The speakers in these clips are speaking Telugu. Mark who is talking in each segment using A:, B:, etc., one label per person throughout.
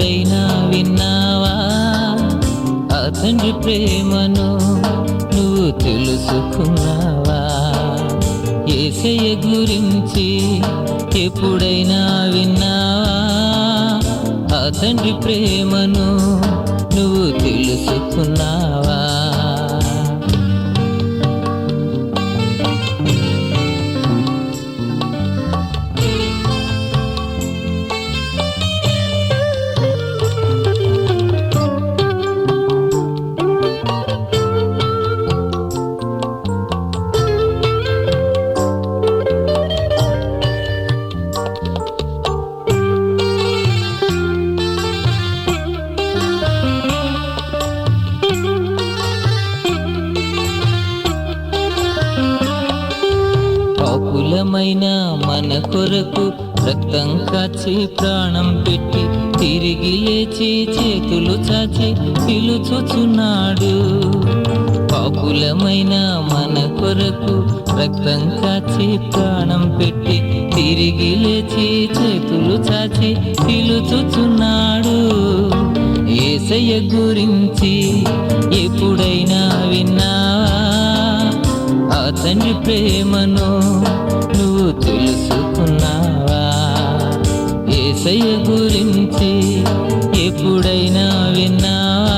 A: ఎప్పుడైనా విన్నావా? అతని ప్రేమను నువ్వు తెలుసుకున్నావా? ఏసయ్య గురించి ఎప్పుడైనా విన్నావా? అతని ప్రేమను నువ్వు తెలుసుకున్నావా? పాపులమైన మన కొరకు రక్తం కాచి ప్రాణం పెట్టి తిరిగి లేచి చేతులు చాచి పిలుచుచున్నాడు. పాపులమైన మన కొరకు రక్తం కాచి ప్రాణం పెట్టి తిరిగి లేచి చేతులు చాచి పిలుచుచున్నాడు. ఏసయ్య గురించి ఎప్పుడైనా విన్నా అతని తండ్రి ప్రేమను ఏసయ్య గురించి ఎప్పుడైనా విన్నావా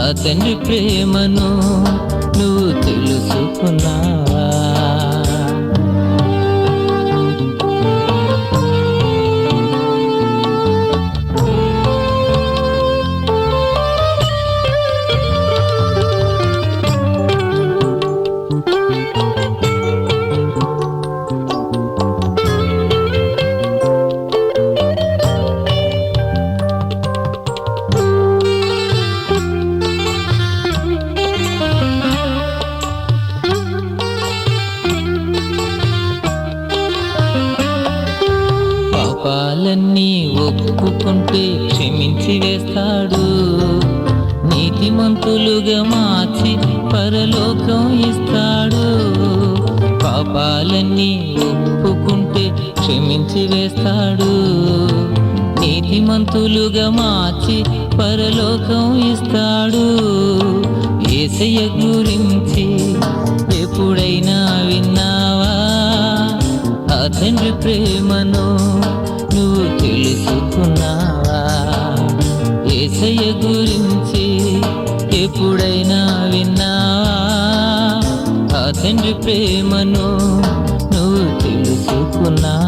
A: అతని ప్రేమను నువ్వు తెలుసుకున్నావా. పాపాలన్నీ ఒప్పుకుంటే క్షమించి వేస్తాడు. నీతిమంతులుగా మార్చి పరలోకం ఇస్తాడు. పాపాలన్నీ ఒప్పుకుంటే క్షమించి వేస్తాడు. నీతిమంతులుగా మార్చి పరలోకం ఇస్తాడు. ఏసయ్య గురించి ఎప్పుడైనా విన్నావా? అతని ప్రేమను తెలుసుకున్నావా ఏసయ్య గురించి ఎప్పుడైనా విన్నావా? ఆ తండ్రి ప్రేమను నువ్వు తెలుసుకున్నావా?